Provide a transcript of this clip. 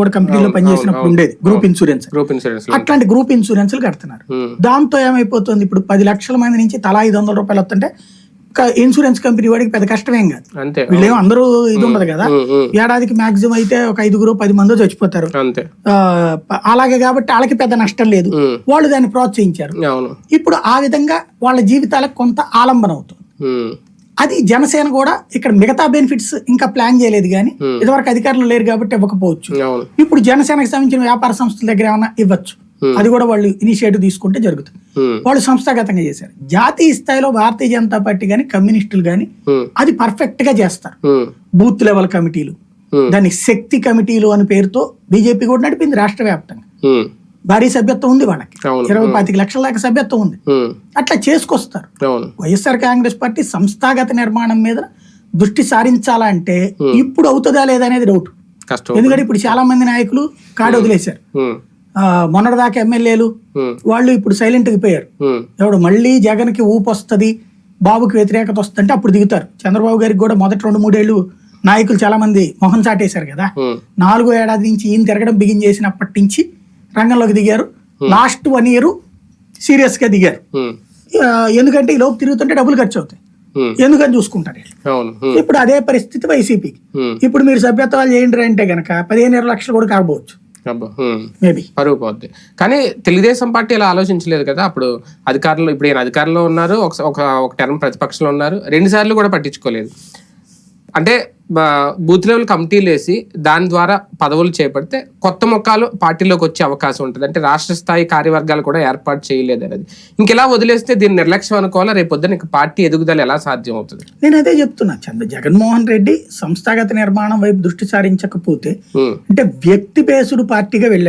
కూడా కంపెనీలో పనిచేసినప్పుడు ఉండేది. గ్రూప్ ఇన్సూరెన్స్ గ్రూప్ ఇన్సూరెన్స్ అట్లాంటి గ్రూప్ ఇన్సూరెన్స్లు కడుతున్నారు. దాంతో ఏమైపోతుంది? ఇప్పుడు పది లక్షల మంది నుంచి తలా ఐదు వందల రూపాయలు వస్తుంటే ఇన్సూరెన్స్ కంపెనీ వాడికి పెద్ద కష్టమేం కాదు. వీళ్ళేమో అందరూ ఇది ఉండదు కదా. ఏడాదికి మాక్సిమం అయితే ఒక ఐదుగురు పది మందో చచ్చిపోతారు. అలాగే కాబట్టి వాళ్ళకి పెద్ద నష్టం లేదు. వాళ్ళు దాన్ని ప్రోత్సహించారు. ఇప్పుడు ఆ విధంగా వాళ్ళ జీవితాలకు కొంత ఆలంబన అవుతుంది. అది జనసేన కూడా ఇక్కడ మిగతా బెనిఫిట్స్ ఇంకా ప్లాన్ చేయలేదు కానీ Hmm. ఇదివరకు అధికారులు లేరు కాబట్టి ఇవ్వకపోవచ్చు. ఇప్పుడు జనసేనకు సంబంధించిన వ్యాపార సంస్థల దగ్గర ఏమైనా ఇవ్వచ్చు. Hmm. అది కూడా వాళ్ళు ఇనిషియేటివ్ తీసుకుంటే జరుగుతుంది. ఉమ్, వాళ్ళు సంస్థాగతంగా చేశారు. జాతీయ స్థాయిలో భారతీయ జనతా పార్టీ కానీ కమ్యూనిస్టులు కానీ అది పర్ఫెక్ట్గా చేస్తారు. బూత్ లెవెల్ కమిటీలు. దాన్ని శక్తి కమిటీలు అని పేరుతో బీజేపీ కూడా నడిపింది రాష్ట్ర వ్యాప్తంగా. భారీ సభ్యత్వం ఉంది వాళ్ళకి. ఇరవై పాతిక లక్షల దాకా సభ్యత్వం ఉంది. అట్లా చేసుకొస్తారు. వైఎస్ఆర్ కాంగ్రెస్ పార్టీ సంస్థాగత నిర్మాణం మీద దృష్టి సారించాలంటే ఇప్పుడు అవుతుందా లేదా అనేది డౌట్ ఎందుకంటే ఇప్పుడు చాలా మంది నాయకులు కాడు వదిలేశారు. మొన్నటిదాకా ఎమ్మెల్యేలు వాళ్ళు ఇప్పుడు సైలెంట్ అయిపోయారు ఉమ్, ఎవడు మళ్ళీ జగన్కి ఊపు వస్తుంది బాబుకి వ్యతిరేకత వస్తుందంటే అప్పుడు దిగుతారు. చంద్రబాబు గారికి కూడా మొదటి రెండు మూడేళ్ళు నాయకులు చాలా మంది మొహం చాటేశారు కదా. నాలుగో ఏడాది నుంచి ఈయన తిరగడం బిగిన్ చేసినప్పటి నుంచి రంగంలోకి దిగారు. లాస్ట్ వన్ ఇయర్ సీరియస్గా దిగారు. ఆ, ఎందుకంటే ఈ లోపు తిరుగుతుంటే డబ్బులు ఖర్చు అవుతాయి. ఉమ్, ఎందుకని చూసుకుంటారు ఉమ్, ఇప్పుడు అదే పరిస్థితి వైసీపీకి. ఇప్పుడు మీరు సభ్యత్వాలు చేయండి అంటే గనక పదిహేను ఇరవై లక్షలు కూడా కాకపోవచ్చు. మేబీ పరుగు పోద్ది. కానీ తెలుగుదేశం పార్టీ ఇలా ఆలోచించలేదు కదా అప్పుడు అధికారంలో ఇప్పుడు ఈయన అధికారంలో ఉన్నారు ఒక ఒక టర్మ్ ప్రతిపక్షంలో ఉన్నారు రెండు సార్లు కూడా పట్టించుకోలేదు. అంటే బూత్ లెవెల్ కమిటీలు వేసి దాని ద్వారా పదవులు చేపడితే కొత్త మొక్కలు పార్టీలోకి వచ్చే అవకాశం ఉంటుంది. అంటే రాష్ట్ర స్థాయి కార్యవర్గాలు కూడా ఏర్పాటు చేయలేదు అనేది. ఇంకెలా వదిలేస్తే దీన్ని నిర్లక్ష్యం అనుకోవాలా? రేపు పొద్దున ఇంక పార్టీ ఎదుగుదల ఎలా సాధ్యం అవుతుంది నేను అదే చెప్తున్నా. చంద్ర జగన్మోహన్ రెడ్డి సంస్థాగత నిర్మాణం వైపు దృష్టి సారించకపోతే అంటే వ్యక్తి బేసుడు పార్టీగా వెళ్ళాడు.